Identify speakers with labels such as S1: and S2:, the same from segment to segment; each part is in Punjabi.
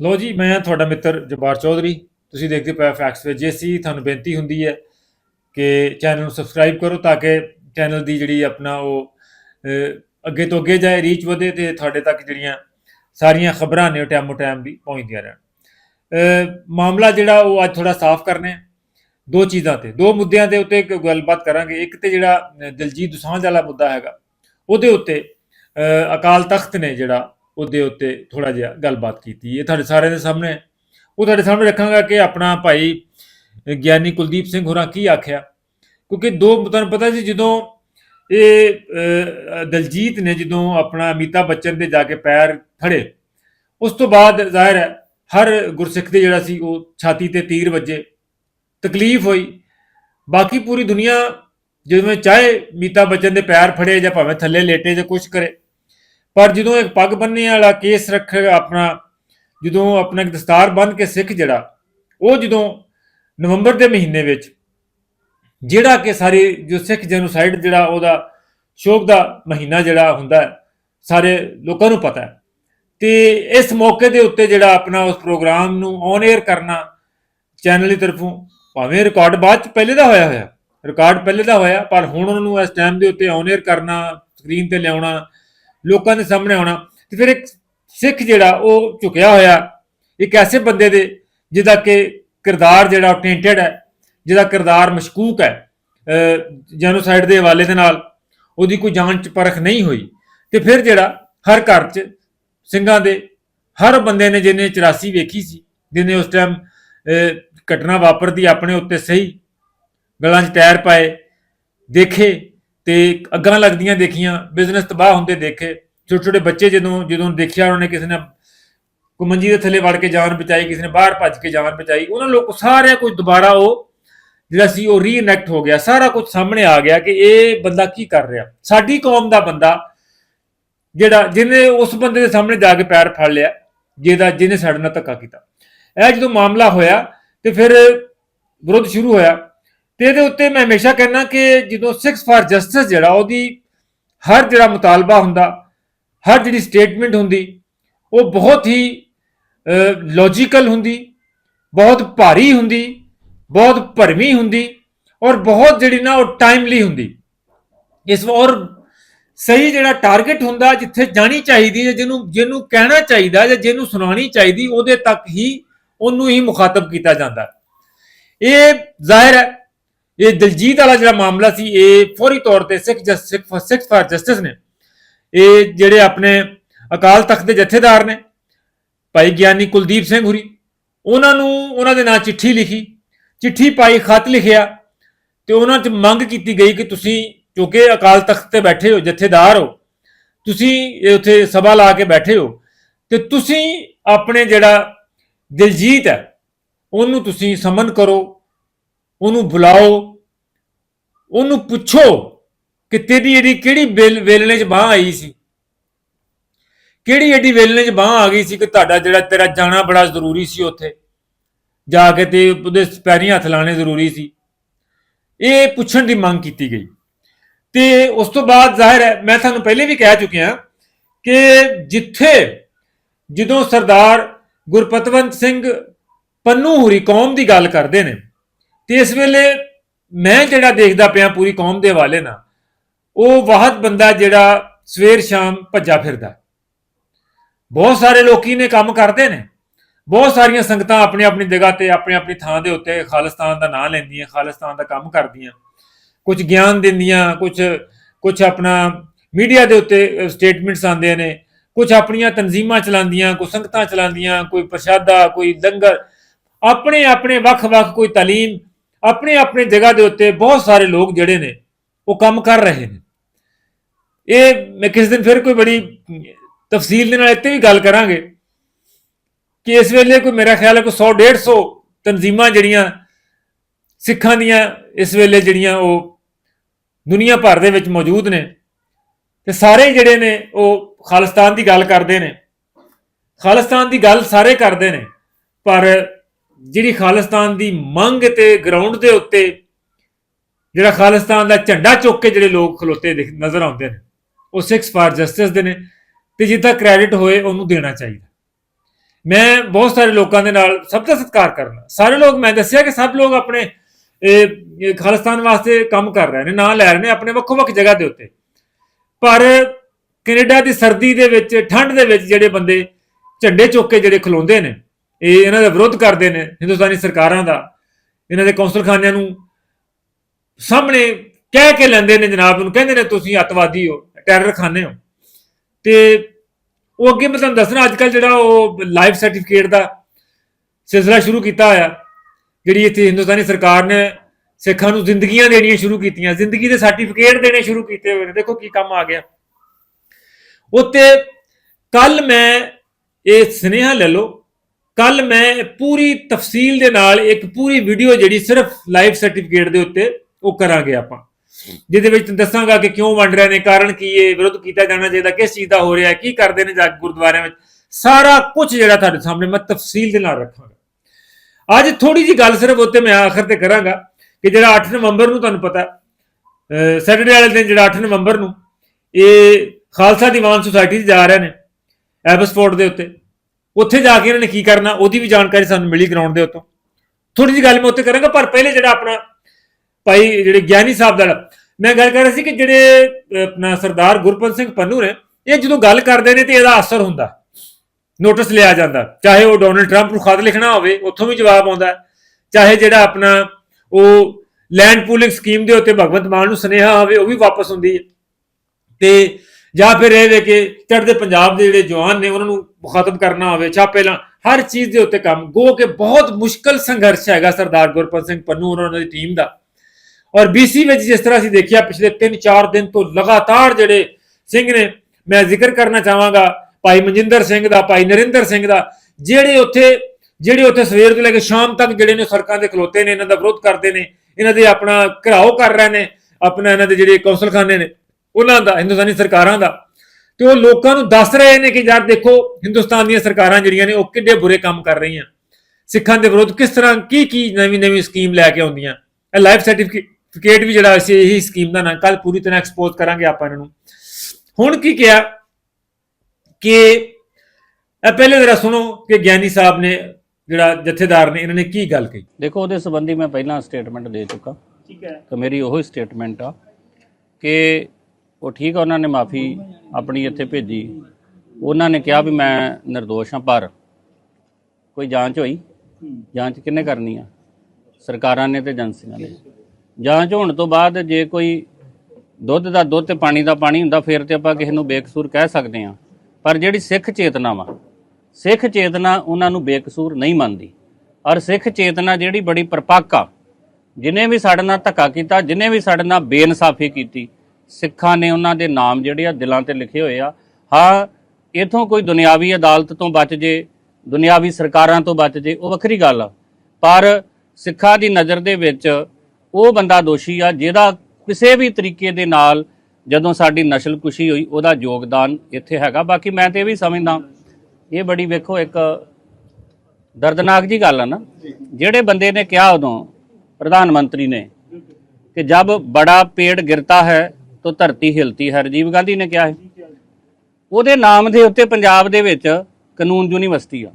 S1: ਲੋ ਜੀ ਮੈਂ ਤੁਹਾਡਾ ਮਿੱਤਰ ਜਬਾਰ ਚੌਧਰੀ। ਤੁਸੀਂ ਦੇਖਦੇ ਪਏ ਫੈਕਟਸ ਵਿੱਚ। ਜੇ ਸੀ ਤੁਹਾਨੂੰ ਬੇਨਤੀ ਹੁੰਦੀ ਹੈ ਕਿ ਚੈਨਲ ਨੂੰ ਸਬਸਕ੍ਰਾਈਬ ਕਰੋ ਤਾਂ ਕਿ ਚੈਨਲ ਦੀ ਜਿਹੜੀ ਆਪਣਾ ਉਹ ਅੱਗੇ ਤੋਂ ਅੱਗੇ ਜਾਏ ਰੀਚ ਵਧੇ ਤੇ ਤੁਹਾਡੇ ਤੱਕ ਜਿਹੜੀਆਂ ਸਾਰੀਆਂ ਖਬਰਾਂ ਨੇ ਉਹ ਟਾਈਮੋ ਟਾਈਮ ਵੀ ਪਹੁੰਚਦੀਆਂ ਰਹਿਣ। ਮਾਮਲਾ ਜਿਹੜਾ ਉਹ ਅੱਜ ਥੋੜਾ ਸਾਫ਼ ਕਰਨੇ ਆ ਦੋ ਚੀਜ਼ਾਂ ਤੇ ਦੋ ਮੁੱਦਿਆਂ ਦੇ ਉੱਤੇ ਗੱਲਬਾਤ ਕਰਾਂਗੇ। ਇੱਕ ਤੇ ਜਿਹੜਾ ਅਹ, ਦਿਲਜੀਤ ਦੁਸਾਂਝ ਵਾਲਾ ਮੁੱਦਾ ਹੈਗਾ ਉਹਦੇ ਉੱਤੇ ਅਕਾਲ ਤਖਤ ਨੇ ਜਿਹੜਾ ਉਹਦੇ ਉੱਤੇ ਥੋੜਾ ਜਿਹਾ ਗੱਲਬਾਤ ਕੀਤੀ। ਇਹ ਤੁਹਾਡੇ ਸਾਰਿਆਂ ਦੇ ਸਾਹਮਣੇ ਹੈ। ਉਹ ਤੁਹਾਡੇ ਸਾਹਮਣੇ ਰੱਖਾਂਗਾ ਕਿ ਆਪਣਾ ਭਾਈ ਗਿਆਨੀ ਕੁਲਦੀਪ ਸਿੰਘ ਹੋਰਾਂ ਕੀ ਆਖਿਆ? ਕਿਉਂਕਿ ਦੋ ਤੁਹਾਨੂੰ ਪਤਾ ਸੀ ਜਦੋਂ ਇਹ ਦਲਜੀਤ ਨੇ ਜਦੋਂ ਆਪਣਾ ਅਮਿਤਾ ਬੱਚਨ ਦੇ ਜਾ ਕੇ ਪੈਰ ਫੜੇ ਉਸ ਤੋਂ ਬਾਅਦ ਜ਼ਾਹਿਰ ਹੈ, ਹਰ ਗੁਰਸਿੱਖ ਦੇ ਜਿਹੜਾ ਸੀ, ਉਹ ਛਾਤੀ ਤੇ ਤੀਰ ਵੱਜੇ, ਤਕਲੀਫ ਹੋਈ। ਬਾਕੀ ਪੂਰੀ ਦੁਨੀਆ ਜਿਵੇਂ ਚਾਹੇ ਮੀਤਾ ਬੱਚਨ ਦੇ ਪੈਰ ਫੜੇ ਜਾਂ ਭਾਵੇਂ ਥੱਲੇ ਲੇਟੇ ਜਾਂ ਕੁਝ ਕਰੇ ਪਰ ਜਦੋਂ ਇੱਕ ਪੱਗ ਬੰਨ੍ਹਣੇ ਵਾਲਾ ਕੇਸ ਰੱਖ ਆਪਣਾ, ਜਦੋਂ ਆਪਣਾ ਇੱਕ ਦਸਤਾਰ ਬੰਨ੍ਹ ਕੇ ਸਿੱਖ ਜਿਹੜਾ, ਉਹ ਜਦੋਂ ਨਵੰਬਰ ਦੇ ਮਹੀਨੇ ਵਿੱਚ ਜਿਹੜਾ ਕਿ ਸਾਰੇ ਜੋ ਸਿੱਖ ਜੈਨੋਸਾਈਡ ਜਿਹੜਾ ਉਹਦਾ ਸ਼ੋਕ ਦਾ ਮਹੀਨਾ ਜਿਹੜਾ ਹੁੰਦਾ ਸਾਰੇ ਲੋਕਾਂ ਨੂੰ ਪਤਾ ਹੈ। ਤੇ ਇਸ ਮੌਕੇ ਦੇ ਉੱਤੇ ਜਿਹੜਾ ਆਪਣਾ ਉਸ ਪ੍ਰੋਗਰਾਮ ਨੂੰ ਔਨ 에ਅਰ ਕਰਨਾ ਚੈਨਲ ਦੀ ਤਰਫੋਂ ਭਾਵੇਂ ਰਿਕਾਰਡ ਬਾਅਦ ਚ ਪਹਿਲੇ ਦਾ ਹੋਇਆ ਹੋਇਆ ਰਿਕਾਰਡ ਪਹਿਲੇ ਦਾ ਹੋਇਆ, ਪਰ ਹੁਣ ਉਹਨਾਂ ਨੂੰ ਇਸ ਟਾਈਮ ਦੇ ਉੱਤੇ ਔਨ 에ਅਰ ਕਰਨਾ ਸਕਰੀਨ ਤੇ ਲਿਆਉਣਾ ਲੋਕਾਂ ਦੇ ਸਾਹਮਣੇ ਆਉਣਾ। ਤੇ ਫਿਰ ਇੱਕ ਸਿੱਖ ਜਿਹੜਾ, ਉਹ ਝੁਕਿਆ ਹੋਇਆ। ਇੱਕ ਐਸੇ ਬੰਦੇ ਦੇ, ਜਿਹਦਾ ਕਿ ਕਿਰਦਾਰ ਜਿਹੜਾ ਉਹ ਟੇਂਟਡ ਹੈ, ਜਿਹਦਾ ਕਿਰਦਾਰ ਮਸ਼ਕੂਕ ਹੈ ਜੈਨੋਸਾਈਡ ਦੇ ਹਵਾਲੇ ਦੇ ਨਾਲ, ਉਹਦੀ ਕੋਈ ਜਾਂਚ ਪਰਖ ਨਹੀਂ ਹੋਈ। ਤੇ ਫਿਰ ਜਿਹੜਾ ਹਰ ਘਰ 'ਚ ਸਿੰਘਾਂ ਦੇ, ਹਰ ਬੰਦੇ ਨੇ ਜਿਹਨੇ 84 ਵੇਖੀ ਸੀ, ਜਿਹਨੇ ਉਸ ਟਾਈਮ ਘਟਨਾ ਵਾਪਰਦੀ ਆਪਣੇ ਉੱਤੇ ਸਹੀ ਗਲਾਂ 'ਚ ਟਾਇਰ ਪਾਏ, ਦੇਖੇ ਤੇ ਅੱਗਾਂ ਲੱਗਦੀਆਂ ਦੇਖੀਆਂ ਬਿਜ਼ਨਸ ਤਬਾਹ ਹੁੰਦੇ ਦੇਖੇ। ਛੋਟੇ ਛੋਟੇ ਬੱਚੇ ਜਦੋਂ ਜਦੋਂ ਦੇਖਿਆ ਉਹਨਾਂ ਨੇ ਕਿਸੇ ਨੇ ਕੋਈ ਮੰਜੀ ਦੇ ਥੱਲੇ ਵੜ ਕੇ ਜਾਨ ਬਚਾਈ, ਕਿਸੇ ਨੇ ਬਾਹਰ ਭੱਜ ਕੇ ਜਾਨ ਬਚਾਈ, ਉਹਨਾਂ ਲੋਕ ਸਾਰਿਆਂ ਕੁਝ ਦੁਬਾਰਾ ਉਹ ਜਿਹੜਾ ਸੀ ਉਹ ਰੀਇਨੈਕਟ ਹੋ ਗਿਆ। ਸਾਰਾ ਕੁਝ ਸਾਹਮਣੇ ਆ ਗਿਆ ਕਿ ਇਹ ਬੰਦਾ ਕੀ ਕਰ ਰਿਹਾ। ਸਾਡੀ ਕੌਮ ਦਾ ਬੰਦਾ ਜਿਹੜਾ, ਜਿਹਨੇ ਉਸ ਬੰਦੇ ਦੇ ਸਾਹਮਣੇ ਜਾ ਕੇ ਪੈਰ ਫੜ ਲਿਆ, ਜਿਹਦਾ, ਜਿਹਨੇ ਸਾਡੇ ਨਾਲ ਧੱਕਾ ਕੀਤਾ। ਇਹ ਜਦੋਂ ਮਾਮਲਾ ਹੋਇਆ ਤੇ ਫਿਰ ਵਿਰੋਧ ਸ਼ੁਰੂ ਹੋਇਆ। ਤੇ ਇਹਦੇ ਉੱਤੇ ਮੈਂ ਹਮੇਸ਼ਾ ਕਹਿੰਦਾ ਕਿ ਜਦੋਂ 6 ਫਾਰ ਜਸਟਿਸ ਜਿਹੜਾ ਉਹਦੀ ਹਰ ਜਿਹੜਾ ਮੁਤਾਲਬਾ ਹੁੰਦਾ, ਹਰ ਜਿਹੜੀ ਸਟੇਟਮੈਂਟ ਹੁੰਦੀ, ਉਹ ਬਹੁਤ ਹੀ ਲੌਜੀਕਲ ਹੁੰਦੀ, ਬਹੁਤ ਭਾਰੀ ਹੁੰਦੀ, ਬਹੁਤ ਭਰਵੀਂ ਹੁੰਦੀ ਔਰ ਬਹੁਤ ਜਿਹੜੀ ਨਾ ਉਹ ਟਾਈਮਲੀ ਹੁੰਦੀ। ਇਸ ਔਰ ਸਹੀ ਜਿਹੜਾ ਟਾਰਗੇਟ ਹੁੰਦਾ ਜਿੱਥੇ ਜਾਣੀ ਚਾਹੀਦੀ ਹੈ, ਜਿਹਨੂੰ ਜਿਹਨੂੰ ਕਹਿਣਾ ਚਾਹੀਦਾ ਜਾਂ ਜਿਹਨੂੰ ਸੁਣਾਉਣੀ ਚਾਹੀਦੀ, ਉਹਦੇ ਤੱਕ ਹੀ ਉਹਨੂੰ ਹੀ ਮੁਖਾਤਬ ਕੀਤਾ ਜਾਂਦਾ। ਇਹ ਜ਼ਾਹਿਰ ਹੈ ਇਹ ਦਿਲਜੀਤ ਵਾਲਾ ਜਿਹੜਾ ਮਾਮਲਾ ਸੀ, ਇਹ ਫੌਰੀ ਤੌਰ ਤੇ ਸਿੱਖ ਸਿੱਖ ਸਿੱਖ ਫਾਰ ਜਸਟਿਸ ਨੇ। ਇਹ ਜਿਹੜੇ ਆਪਣੇ ਅਕਾਲ ਤਖਤ ਦੇ ਜਥੇਦਾਰ ਨੇ, ਭਾਈ ਗਿਆਨੀ ਕੁਲਦੀਪ ਸਿੰਘ ਹੁਰੀ, ਉਹਨਾਂ ਨੂੰ ਉਹਨਾਂ ਦੇ ਨਾਂ ਚਿੱਠੀ ਲਿਖੀ। ਚਿੱਠੀ ਪਾਈ, ਖਤ ਲਿਖਿਆ ਤੇ ਉਹਨਾਂ 'ਚ ਮੰਗ ਕੀਤੀ ਗਈ ਕਿ ਤੁਸੀਂ ਕਿਉਂਕਿ ਅਕਾਲ ਤਖਤ ਤੇ ਬੈਠੇ ਹੋ, ਜਥੇਦਾਰ ਹੋ, ਤੁਸੀਂ ਇਹ ਉੱਥੇ ਸਭਾ ਲਾ ਕੇ ਬੈਠੇ ਹੋ, ਤੇ ਤੁਸੀਂ ਆਪਣੇ ਜਿਹੜਾ ਦਿਲਜੀਤ ਹੈ, ਉਹਨੂੰ ਤੁਸੀਂ ਸਮਨ ਕਰੋ ਉਹਨੂੰ ਬੁਲਾਓ, ਉਹਨੂੰ ਪੁੱਛੋ ਕਿ ਤੇਰੀ ਇਹਦੀ ਕਿਹੜੀ ਵੇਲ- ਵੇਲਣੇ 'ਚ ਬਾਹ ਆਈ ਸੀ? ਕਿਹੜੀ ਏਡੀ ਵੇਲਣੇ 'ਚ ਬਾਹ ਆ ਗਈ ਸੀ ਕਿ ਤੁਹਾਡਾ ਜਿਹੜਾ ਤੇਰਾ ਜਾਣਾ ਬੜਾ ਜ਼ਰੂਰੀ ਸੀ ਉੱਥੇ? ਜਾ ਕੇ ਤੇ ਉਹਦੇ ਪੈਰੀਂ ਹੱਥ ਲਾਣੇ ਜ਼ਰੂਰੀ ਸੀ। ਇਹ ਪੁੱਛਣ ਦੀ ਮੰਗ ਕੀਤੀ ਗਈ। ਤੇ ਉਸ ਤੋਂ ਬਾਅਦ ਜ਼ਾਹਿਰ ਹੈ, ਮੈਂ ਤੁਹਾਨੂੰ ਪਹਿਲੇ ਵੀ ਕਹਿ ਚੁੱਕਿਆ ਕਿ ਜਿੱਥੇ ਜਦੋਂ ਸਰਦਾਰ ਗੁਰਪਤਵੰਤ ਸਿੰਘ ਪੰਨੂ ਹੁਰੀ ਕੌਮ ਦੀ ਗੱਲ ਕਰਦੇ ਨੇ ਤੇ ਇਸ ਵੇਲੇ ਮੈਂ ਜਿਹੜਾ ਦੇਖਦਾ ਪਿਆ ਪੂਰੀ ਕੌਮ ਦੇ ਹਵਾਲੇ ਨਾਲ, ਉਹ ਵਾਹਦ ਬੰਦਾ ਜਿਹੜਾ ਸਵੇਰ ਸ਼ਾਮ ਭੱਜਾ ਫਿਰਦਾ। ਬਹੁਤ ਸਾਰੇ ਲੋਕੀ ਨੇ ਕੰਮ ਕਰਦੇ ਨੇ। ਬਹੁਤ ਸਾਰੀਆਂ ਸੰਗਤਾਂ ਆਪਣੀ ਆਪਣੀ ਜਗ੍ਹਾ ਤੇ, ਆਪਣੀ ਆਪਣੀ ਥਾਂ ਦੇ ਉੱਤੇ ਖਾਲਿਸਤਾਨ ਦਾ ਨਾਂ ਲੈਂਦੀਆਂ, ਖਾਲਿਸਤਾਨ ਦਾ ਕੰਮ ਕਰਦੀਆਂ। ਕੁਝ ਗਿਆਨ ਦਿੰਦੀਆਂ ਕੁਝ ਕੁਝ ਆਪਣਾ ਮੀਡੀਆ ਦੇ ਉੱਤੇ ਸਟੇਟਮੈਂਟਸ ਆਉਂਦੇ ਨੇ। ਕੁਝ ਆਪਣੀਆਂ ਤਨਜ਼ੀਮਾਂ ਚਲਾਉਂਦੀਆਂ ਕੋਈ ਸੰਗਤਾਂ ਚਲਾਉਂਦੀਆਂ, ਕੋਈ ਪ੍ਰਸ਼ਾਦਾ, ਕੋਈ ਲੰਗਰ। ਆਪਣੇ ਆਪਣੇ ਵੱਖ-ਵੱਖ ਕੋਈ ਤਾਲੀਮ ਆਪਣੇ ਆਪਣੇ ਜਗ੍ਹਾ ਦੇ ਉੱਤੇ ਬਹੁਤ ਸਾਰੇ ਲੋਕ ਜਿਹੜੇ ਨੇ, ਉਹ ਕੰਮ ਕਰ ਰਹੇ ਨੇ। ਇਹ ਮੈਂ ਕਿਸ ਦਿਨ ਫਿਰ ਕੋਈ ਬੜੀ ਤਫਸੀਲ ਦੇ ਨਾਲ ਇੱਥੇ ਵੀ ਗੱਲ ਕਰਾਂਗੇ ਕਿ ਇਸ ਵੇਲੇ ਕੋਈ ਮੇਰਾ ਖਿਆਲ ਹੈ ਕੋਈ 100 150 ਤਨਜ਼ੀਮਾਂ ਜਿਹੜੀਆਂ ਸਿੱਖਾਂ ਦੀਆਂ ਇਸ ਵੇਲੇ ਜਿਹੜੀਆਂ ਉਹ ਦੁਨੀਆ ਭਰ ਦੇ ਵਿੱਚ ਮੌਜੂਦ ਨੇ ਤੇ ਸਾਰੇ ਜਿਹੜੇ ਨੇ ਉਹ ਖਾਲਿਸਤਾਨ ਦੀ ਗੱਲ ਕਰਦੇ ਨੇ। ਖਾਲਿਸਤਾਨ ਦੀ ਗੱਲ ਸਾਰੇ ਕਰਦੇ ਨੇ, ਪਰ ਜਿਹੜੀ ਖਾਲਿਸਤਾਨ ਦੀ ਮੰਗ ਤੇ ਗਰਾਊਂਡ ਦੇ ਉੱਤੇ ਜਿਹੜਾ ਖਾਲਿਸਤਾਨ ਦਾ ਝੰਡਾ ਚੁੱਕ ਕੇ ਜਿਹੜੇ ਲੋਕ ਖਲੋਤੇ ਦਿਖ- ਨਜ਼ਰ ਆਉਂਦੇ ਨੇ, ਉਹ 6 ਫਾਰ ਜਸਟਿਸ ਦੇ ਨੇ ਤੇ ਜਿੱਦਾਂ ਕ੍ਰੈਡਿਟ ਹੋਏ ਉਹਨੂੰ ਦੇਣਾ ਚਾਹੀਦਾ। ਮੈਂ ਬਹੁਤ ਸਾਰੇ ਲੋਕਾਂ ਦੇ ਨਾਲ ਸਭ ਦਾ ਸਤਿਕਾਰ ਕਰਨਾ ਸਾਰੇ ਲੋਕ ਮੈਂ ਦੱਸਿਆ ਕਿ ਸਭ ਲੋਕ ਆਪਣੇ, ਇਹ ਖਾਲਿਸਤਾਨ ਵਾਸਤੇ ਕੰਮ ਕਰ ਰਹੇ ਨੇ, ਨਾਂ ਲੈ ਰਹੇ ਨੇ ਆਪਣੇ ਵੱਖੋ ਵੱਖ ਜਗ੍ਹਾ ਦੇ ਉੱਤੇ। ਪਰ ਕੈਨੇਡਾ ਦੀ ਸਰਦੀ ਦੇ ਵਿੱਚ, ਠੰਡ ਦੇ ਵਿੱਚ ਜਿਹੜੇ ਬੰਦੇ ਝੰਡੇ ਚੁੱਕ ਕੇ ਜਿਹੜੇ ਖਲੋਂਦੇ ਨੇ ਇਹ ਇਹਨਾਂ ਦਾ ਵਿਰੋਧ ਕਰਦੇ ਨੇ, ਹਿੰਦੁਸਤਾਨੀ ਸਰਕਾਰਾਂ ਦਾ। ਇਹਨਾਂ ਦੇ ਕੌਂਸਲਖਾਨਿਆਂ ਨੂੰ ਸਾਹਮਣੇ ਕਹਿ ਕੇ ਲੈਂਦੇ ਨੇ ਜਨਾਬ ਨੂੰ, ਕਹਿੰਦੇ ਨੇ ਤੁਸੀਂ ਅੱਤਵਾਦੀ ਹੋ, ਟੈਰਰ ਖਾਨੇ ਹੋ। ਤੇ ਉਹ ਅੱਗੇ ਮੈਂ ਤੁਹਾਨੂੰ ਦੱਸਣਾ ਅੱਜ ਕੱਲ ਜਿਹੜਾ ਉਹ ਲਾਈਫ ਸਰਟੀਫਿਕੇਟ ਦਾ ਸਿਲਸਿਲਾ ਸ਼ੁਰੂ ਕੀਤਾ ਹੋਇਆ, ਜਿਹੜੀ ਇੱਥੇ ਹਿੰਦੁਸਤਾਨੀ ਸਰਕਾਰ ਨੇ ਸਿੱਖਾਂ ਨੂੰ ਜ਼ਿੰਦਗੀਆਂ ਦੇਣੀਆਂ ਸ਼ੁਰੂ ਕੀਤੀਆਂ, ਜ਼ਿੰਦਗੀ ਦੇ ਸਰਟੀਫਿਕੇਟ ਦੇਣੇ ਸ਼ੁਰੂ ਕੀਤੇ ਹੋਏ ਨੇ। ਦੇਖੋ ਕੀ ਕੰਮ ਆ ਗਿਆ। ਉੱਤੇ ਕੱਲ ਮੈਂ ਇਹ ਸੁਨੇਹਾ ਲੈ ਲਓ ਕੱਲ ਮੈਂ ਪੂਰੀ ਤਫਸੀਲ ਦੇ ਨਾਲ ਇੱਕ ਪੂਰੀ ਵੀਡੀਓ ਜਿਹੜੀ ਸਿਰਫ ਲਾਈਫ ਸਰਟੀਫਿਕੇਟ ਦੇ ਉੱਤੇ ਉਹ ਕਰਾਂਗੇ ਆਪਾਂ। ਜਿਹਦੇ ਵਿੱਚ ਦੱਸਾਂਗਾ ਕਿ ਕਿਉਂ ਵੰਡ ਰਹੇ ਨੇ, ਕਾਰਨ ਕੀ ਹੈ, ਵਿਰੋਧ ਕੀਤਾ ਜਾਣਾ ਚਾਹੀਦਾ, ਕਿਸ ਚੀਜ਼ ਦਾ ਹੋ ਰਿਹਾ, ਕੀ ਕਰਦੇ ਨੇ ਜਾ ਕੇ ਗੁਰਦੁਆਰਿਆਂ ਵਿੱਚ। ਸਾਰਾ ਕੁਝ ਜਿਹੜਾ ਤੁਹਾਡੇ ਸਾਹਮਣੇ ਮੈਂ ਤਫਸੀਲ ਦੇ ਨਾਲ ਰੱਖਾਂਗਾ। ਅੱਜ ਥੋੜੀ ਜੀ ਗੱਲ ਸਿਰਫ ਉੱਤੇ ਮੈਂ ਆਖਰ ਤੇ ਕਰਾਂਗਾ ਕਿ ਜਿਹੜਾ 8 ਨਵੰਬਰ ਨੂੰ ਤੁਹਾਨੂੰ ਪਤਾ ਸੈਟਰਡੇ ਵਾਲੇ ਦਿਨ ਜਿਹੜਾ 8 ਨਵੰਬਰ ਨੂੰ ਇਹ ਖਾਲਸਾ ਦੀਵਾਨ ਸੁਸਾਇਟੀ 'ਚ ਜਾ ਰਹੇ ਨੇ ਐਬਸਫੋਰਡ ਦੇ ਉੱਤੇ। ਉੱਥੇ ਜਾ ਕੇ ਇਹਨਾਂ ਨੇ ਕੀ ਕਰਨਾ, ਉਹਦੀ ਵੀ ਜਾਣਕਾਰੀ ਸਾਨੂੰ ਮਿਲੀ ਗਰਾਊਂਡ ਦੇ ਉੱਤੋਂ। ਥੋੜੀ ਜੀ ਗੱਲ ਮੈਂ ਉੱਤੇ ਕਰਾਂਗਾ, ਪਰ ਪਹਿਲੇ ਜਿਹੜਾ ਆਪਣਾ ਭਾਈ ਜਿਹੜੇ ਗਿਆਨੀ ਸਾਹਿਬ ਦਾ ਮੈਂ ਗੱਲ ਕਰ ਰਿਹਾ ਸੀ ਕਿ ਜਿਹੜੇ ਆਪਣਾ ਸਰਦਾਰ ਗੁਰਪੰਤ ਸਿੰਘ ਪੰਨੂ ਨੇ ਇਹ ਜਦੋਂ ਗੱਲ ਕਰਦੇ ਨੇ ਤੇ ਇਹਦਾ ਅਸਰ ਹੁੰਦਾ। ਨੋਟਿਸ ਲਿਆ ਜਾਂਦਾ, ਚਾਹੇ ਉਹ ਡੋਨਲਡ ਟਰੰਪ ਨੂੰ ਖਤ ਲਿਖਣਾ ਹੋਵੇ, ਉੱਥੋਂ ਵੀ ਜਵਾਬ ਆਉਂਦਾ ਚਾਹੇ ਜਿਹੜਾ ਆਪਣਾ ਉਹ ਲੈਂਡ ਪੂਲਿੰਗ ਸਕੀਮ ਦੇ ਉੱਤੇ ਭਗਵੰਤ ਮਾਨ ਨੂੰ ਸੁਨੇਹਾ ਹੋਵੇ ਉਹ ਵੀ ਵਾਪਸ ਹੁੰਦੀ ਹੈ। ਤੇ ਜਾਂ ਫਿਰ ਇਹ ਵੇ ਕਿ ਚੜ੍ਹਦੇ ਪੰਜਾਬ ਦੇ ਜਿਹੜੇ ਜਵਾਨ ਨੇ, ਉਹਨਾਂ ਨੂੰ ਖਤਮ ਕਰਨਾ ਹੋਵੇ ਛਾਪੇ ਲਾ ਹਰ ਚੀਜ਼ ਦੇ ਉੱਤੇ ਕੰਮ ਗੋ ਕੇ ਬਹੁਤ ਮੁਸ਼ਕਲ ਸੰਘਰਸ਼ ਹੈਗਾ ਸਰਦਾਰ ਗੁਰਪ੍ਰੀਤ ਸਿੰਘ ਪੰਨੂ ਉਹਨਾਂ ਦੀ ਟੀਮ ਦਾ। ਔਰ BC ਵਿੱਚ ਜਿਸ ਤਰ੍ਹਾਂ ਅਸੀਂ ਦੇਖਿਆ, ਪਿਛਲੇ 3-4 ਦਿਨ ਤੋਂ ਲਗਾਤਾਰ ਜਿਹੜੇ ਸਿੰਘ ਨੇ, ਮੈਂ ਜ਼ਿਕਰ ਕਰਨਾ ਚਾਹਾਂਗਾ ਭਾਈ ਮਨਜਿੰਦਰ ਸਿੰਘ ਦਾ, ਭਾਈ ਨਰਿੰਦਰ ਸਿੰਘ ਦਾ, ਜਿਹੜੇ ਉੱਥੇ ਜਿਹੜੇ ਉੱਥੇ ਸਵੇਰ ਤੋਂ ਲੈ ਕੇ ਸ਼ਾਮ ਤੱਕ ਜਿਹੜੇ ਨੇ ਸੜਕਾਂ ਤੇ ਖਲੋਤੇ ਨੇ, ਇਹਨਾਂ ਦਾ ਵਿਰੋਧ ਕਰਦੇ ਨੇ, ਇਹਨਾਂ ਦੇ ਆਪਣਾ ਘਰਾਓ ਕਰ ਰਹੇ ਨੇ, ਆਪਣਾ ਇਹਨਾਂ ਦੇ ਜਿਹੜੇ ਕੌਂਸਲਖਾਨੇ ਨੇ ਉਹਨਾਂ ਦਾ ਹਿੰਦੁਸਤਾਨੀ ਸਰਕਾਰਾਂ ਦਾ। ਤੇ ਉਹ ਲੋਕਾਂ ਨੂੰ ਦੱਸ ਰਹੇ ਨੇ ਕਿ ਯਾਰ ਦੇਖੋ ਹਿੰਦੁਸਤਾਨ ਦੀਆਂ ਸਰਕਾਰਾਂ ਜਿਹੜੀਆਂ ਨੇ ਉਹ ਕਿੱਡੇ ਬੁਰੇ ਕੰਮ ਕਰ ਰਹੀਆਂ। ਸਿੱਖਾਂ ਦੇ ਵਿਰੋਧ ਕਿਸ ਤਰ੍ਹਾਂ ਕੀ ਕੀ ਨਵੀਂ ਨਵੀਂ ਸਕੀਮ ਲੈ ਕੇ ਆਉਂਦੀਆਂ। ਇਹ ਲਾਈਫ ਸਰਟੀਫਿਕੇਟ ਵੀ ਜਿਹੜਾ ਅਸੀਂ ਇਹੀ ਸਕੀਮ ਦਾ ਨਾ ਕੱਲ ਪੂਰੀ ਤਰ੍ਹਾਂ ਐਕਸਪੋਜ਼ ਕਰਾਂਗੇ ਆਪਾਂ ਇਹਨਾਂ ਨੂੰ। ਹੁਣ ਕੀ ਕਿਹਾ ਕਿ ਇਹ ਪਹਿਲੇ ਜਰਾ ਸੁਣੋ ਕਿ ਗਿਆਨੀ ਸਾਹਿਬ ਨੇ ਜਿਹੜਾ ਜਥੇਦਾਰ ਨੇ ਇਹਨਾਂ ਨੇ ਕੀ ਗੱਲ ਕਹੀ।
S2: ਦੇਖੋ ਉਹਦੇ ਸੰਬੰਧੀ ਮੈਂ ਪਹਿਲਾਂ ਸਟੇਟਮੈਂਟ ਦੇ ਚੁੱਕਾ।
S1: ਠੀਕ ਹੈ।
S2: ਕਿ ਮੇਰੀ ਉਹੀ ਸਟੇਟਮੈਂਟ ਆ ਕਿ ਉਹ ਠੀਕ ਆ, ਉਹਨਾਂ ਨੇ ਮਾਫੀ ਆਪਣੀ ਇੱਥੇ ਭੇਜੀ। ਉਹਨਾਂ ਨੇ ਕਿਹਾ ਵੀ ਮੈਂ નિર્ਦੋਸ਼ ਹਾਂ, ਪਰ ਕੋਈ ਜਾਂਚ ਹੋਈ? ਜਾਂਚ ਕਿੰਨੇ ਕਰਨੀ ਆ? ਸਰਕਾਰਾਂ ਨੇ ਤੇ ਏਜੰਸੀਆਂ ਨੇ। ਜਾਂਚ ਹੋਣ ਤੋਂ ਬਾਅਦ ਜੇ ਕੋਈ ਦੁੱਧ ਦਾ ਦੁੱਧ ਤੇ ਪਾਣੀ ਦਾ ਪਾਣੀ ਹੁੰਦਾ, ਫਿਰ ਤੇ ਆਪਾਂ ਕਿਸੇ ਨੂੰ ਬੇਕਸੂਰ ਕਹਿ ਸਕਦੇ ਹਾਂ। ਪਰ ਜਿਹੜੀ ਸਿੱਖ ਚੇਤਨਾ ਵਾ, ਸਿੱਖ ਚੇਤਨਾ ਉਹਨਾਂ ਨੂੰ ਬੇਕਸੂਰ ਨਹੀਂ ਮੰਨਦੀ। ਔਰ ਸਿੱਖ ਚੇਤਨਾ ਜਿਹੜੀ ਬੜੀ ਪਰਪੱਕ ਆ, ਜਿਨੇ ਵੀ ਸਾਡੇ ਨਾਲ ਧੱਕਾ ਕੀਤਾ, ਜਿਨੇ ਵੀ ਸਾਡੇ ਨਾਲ ਬੇਇਨਸਾਫੀ ਕੀਤੀ ਸਿੱਖਾਂ ਨੇ ਉਹਨਾਂ ਦੇ ਨਾਮ ਜਿਹੜੇ ਆ ਦਿਲਾਂ ਤੇ ਲਿਖੇ ਹੋਏ ਆ। ਹਾਂ, ਇਥੋਂ ਕੋਈ ਦੁਨਿਆਵੀ ਅਦਾਲਤ ਤੋਂ ਬਚ ਜੇ, ਦੁਨਿਆਵੀ ਸਰਕਾਰਾਂ ਤੋਂ ਬਚ ਜੇ, ਉਹ ਵੱਖਰੀ ਗੱਲ ਆ। ਪਰ ਸਿੱਖਾਂ ਦੀ ਨਜ਼ਰ ਦੇ ਵਿੱਚ ਉਹ ਬੰਦਾ ਦੋਸ਼ੀ ਆ ਜਿਹਦਾ ਕਿਸੇ ਵੀ ਤਰੀਕੇ ਦੇ ਨਾਲ ਜਦੋਂ ਸਾਡੀ ਨਸਲਕੁਸ਼ੀ ਹੋਈ, ਉਹਦਾ ਯੋਗਦਾਨ ਇੱਥੇ ਹੈਗਾ। ਬਾਕੀ ਮੈਂ ਤੇ ਇਹ ਵੀ ਸਮਝਦਾ, ਇਹ ਬੜੀ ਵੇਖੋ ਇੱਕ ਦਰਦਨਾਕ ਜੀ ਗੱਲ ਆ ਨਾ। ਜਿਹੜੇ ਬੰਦੇ ਨੇ ਕਿਹਾ ਉਦੋਂ, ਪ੍ਰਧਾਨ ਮੰਤਰੀ ਨੇ, ਕਿ ਜਬ ਬੜਾ ਪੇੜ ਗਿਰਤਾ ਹੈ ਤੋਂ ਧਰਤੀ ਹਿਲਤੀ ਹੈ ਰਾਜੀਵ ਗਾਂਧੀ ਨੇ ਕਿਹਾ ਹੈ। ਉਹਦੇ ਨਾਮ ਦੇ ਉੱਤੇ ਪੰਜਾਬ ਦੇ ਵਿੱਚ ਕਾਨੂੰਨ ਯੂਨੀਵਰਸਿਟੀ ਆ।